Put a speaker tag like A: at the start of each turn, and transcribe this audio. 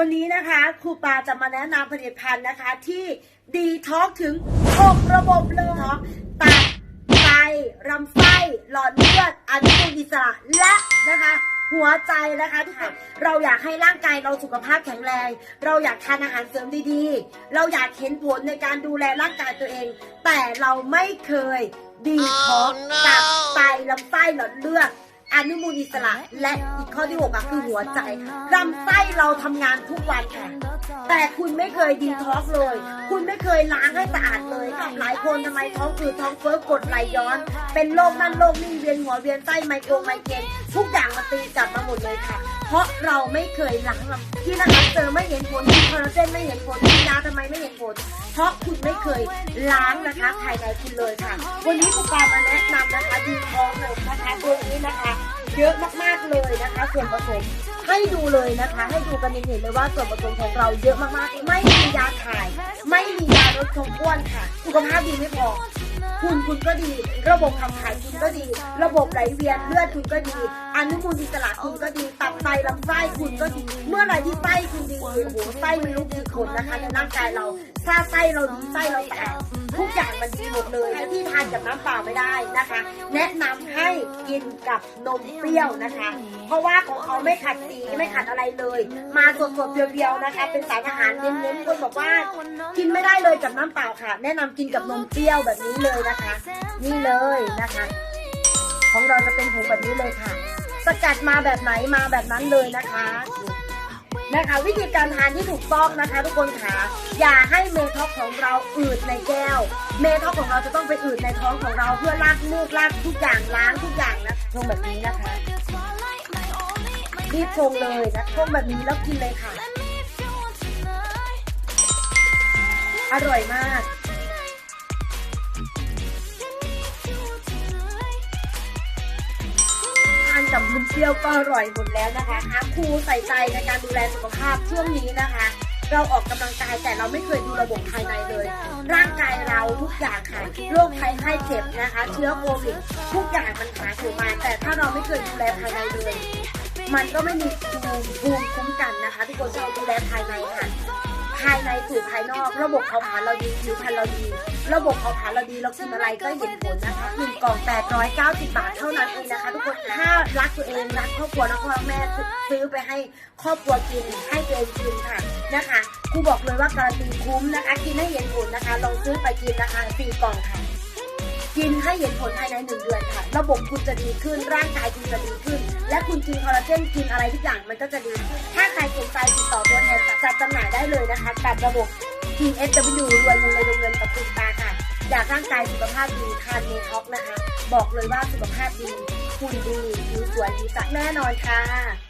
A: วันนี้นะคะครูปาจะมาแนะนำผลิตภัณฑ์นะคะที่ดีท็อกถึง 6 ระบบเลยเนาะตับไตลำไส้หลอดเลือดอนุมูลอิสระและนะคะหัวใจนะคะทุกคนเราอยากให้ร่างกายเราสุขภาพแข็งแรง เราอยากทานอาหารเสริมดีๆ เราอยากเห็นผลในการดูแลร่างกายตัวเอง แต่เราไม่เคยดีท็อกตับไตลำไส้หลอดเลือด อนุมูลอิสระ และอีกข้อที่หกอะคือหัวใจลำไส้เราทำงานทุกวันค่ะ แต่คุณไม่เคยดีท็อกซ์เลย คุณไม่เคยล้างให้สะอาดเลยค่ะหลายคนทำไมท้องอืดท้องเฟ้อกดไหลย้อน เป็นโรคนั่นโรคนี่เวียนหัวเวียนไส้ไมโครไมเกรนทุกอย่างมาตีกลับมาหมดเลยค่ะ เพราะเราไม่เคยล้างลำที่นะคะเจอไม่เห็นผลที่คอลลาเจนไม่เห็นผลที่ยาทำไมไม่เห็นผล เพราะคุณไม่เคยล้างนะคะภายในคุณเลยค่ะ วันนี้ครูปามาแนะนำนะคะดีท้องเลยนะคะตัวนี้นะคะ เยอะมากๆเลยนะคะ ส่วนผสมให้ดูเลยนะคะ ให้ดูกันเห็นเลยว่าส่วนผสมของเราเยอะมากๆ ไม่มียาถ่าย ไม่มียาลดความอ้วนค่ะ สุขภาพดีไม่พอ คุณคุณก็ดี ระบบขับถ่ายคุณก็ดี ระบบไหลเวียนเลือดคุณก็ดี อนุมูลอิสระคุณก็ดี ตับไตลำไส้คุณก็ดี เมื่อไหรที่ไส้คุณดีโอ้โหไส้มันลุกคือคนนะคะในร่างกายเราถ้าไส้เราดีไส้เราสะอาดทุกอย่างมันดีหมดเลยที่ทานกับน้ำเปล่าไม่ได้นะคะ แนะนำให้กินกับนมเปรี้ยวนะคะ เพราะว่าของเขาไม่ขัดสีไม่ขัดอะไรเลย มาสดๆเพียวๆนะคะ เป็นสารอาหารเน้นๆคนบอกว่า กินไม่ได้เลยกับน้ำเปล่าค่ะ แนะนำกินกับนมเปรี้ยวแบบนี้เลยนะคะ นี่เลยนะคะ ของเราจะเป็นผงแบบนี้เลยค่ะ สกัดมาแบบไหนมาแบบนั้นเลยนะคะนะคะวิธีการทานที่ถูกต้องนะคะทุกคนค่ะอย่าให้เมท็อกของเราอืดในแก้ว เมท็อกของเราจะต้องไปอืดในท้องของเราเพื่อลากมูกลากทุกอย่างล้างทุกอย่างนะชงแบบนี้นะคะรีบชงเลยนะชงแบบนี้แล้วกินเลยค่ะ อร่อยมาก กับมันเปรี้ยวก็อร่อยหมดแล้วนะคะหาครูใส่ใจในการดูแลสุขภาพช่วงนี้นะคะ เราออกกำลังกายแต่เราไม่เคยดูระบบภายในเลย ร่างกายเราทุกอย่างค่ะโรคภัยไข้เจ็บนะคะ เชื้อโควิดทุกอย่างมันหาถึงมา แต่ถ้าเราไม่เคยดูแลภายในเลยมันก็ไม่มีภูมิภูมิคุ้มกันนะคะทุกคนเราดูแลภายในค่ะภายในสู่ภายนอก ระบบเผาผลาญเราดีผิวพรรณเราดี ระบบเผาผลาญเราดีเรากินอะไรก็เห็นผลนะคะหนึ่งกล่อง890 บาทเท่านั้นเองนะคะทุกคนถ้ารักตัวเองรักครอบครัวรักพ่อแม่ซื้อไปให้ครอบครัวกินให้ตัวเองกินค่ะนะคะครูบอกเลยว่าการันตีคุ้มนะคะกินให้เห็นผลนะคะ ลองซื้อไปกินนะคะสี่กล่องค่ะกินให้เห็นผลภายในหนึ่งเดือนค่ะ ระบบคุณจะดีขึ้น ร่างกายคุณจะดีขึ้น และคุณกินคอลลาเจนกินอะไรทุกอย่างมันก็จะดี ถ้าใครสนใจติดต่อตัวแทนจัดจำหน่ายได้เลยนะคะกับระบบ TSW รวยลงินเลยลงเงินกับคุณตาค่ะ อยากร่างกายสุขภาพดีทานเมท็อกนะคะ บอกเลยว่าสุขภาพดีคุณดีผิวสวยดีสะแน่นอนค่ะ